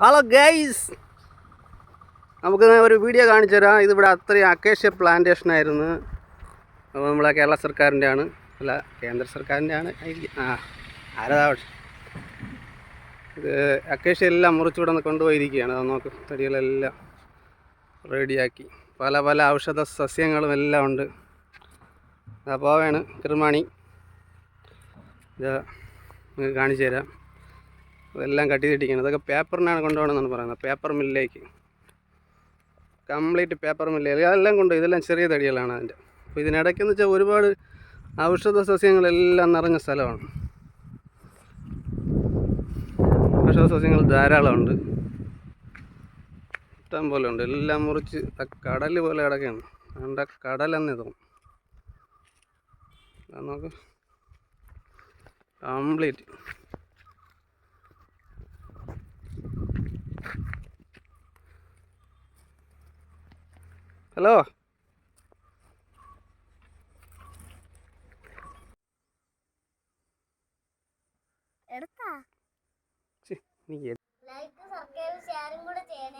Hello guys നമുക്ക് ഒരു video കാണിച്ചു തരാം. ഇതിവിടെ അത്രയും അക്കേഷ്യ പ്ലാന്റേഷൻ ആയിരുന്നു. അപ്പോൾ നമ്മളെ കേരള സർക്കാരിന്റെ ആണ് അല്ല കേന്ദ്ര സർക്കാരിന്റെ ആണ് ആ ആരതാവട്ടെ ഇത് അക്കേഷ്യ എല്ലാം മുറിച്ചിവിടെ നിന്ന് കൊണ്ടുപോയിരിക്കുകയാണ്. അത് നോക്ക് തടികളെല്ലാം റെഡിയാക്കി പല പല ഔഷധ സസ്യങ്ങളും എല്ലാം ഉണ്ട്. അപ്പോൾ വേണം കിർമാണി ഇത് നിങ്ങൾക്ക് കാണിച്ചു തരാം. ഇതെല്ലാം കട്ടി തെറ്റിക്കണം അതൊക്കെ പേപ്പറിനാണ് കൊണ്ടുപോകണമെന്നാണ് പറയുന്നത്. പേപ്പർ മില്ലിലേക്ക് കംപ്ലീറ്റ് പേപ്പർ മില്ലിലേക്ക് അതെല്ലാം കൊണ്ട് ഇതെല്ലാം ചെറിയ തടികളാണ് അതിന്റെ. അപ്പോൾ ഇതിനിടയ്ക്കെന്ന് വെച്ചാൽ ഒരുപാട് ഔഷധ സസ്യങ്ങളെല്ലാം നിറഞ്ഞ സ്ഥലമാണ്. ഔഷധ സസ്യങ്ങൾ ധാരാളമുണ്ട്. ഇഷ്ടം പോലെ ഉണ്ട്. എല്ലാം മുറിച്ച് കടൽ പോലെ കിടക്കുകയാണ്. അതുകൊണ്ട് കടലെന്ന് തോന്നും നോക്ക്. Complete hello? ലൈക്ക് സബ്സ്ക്രൈബ് ഷെയറും കൂടെ ചെയ്യണേ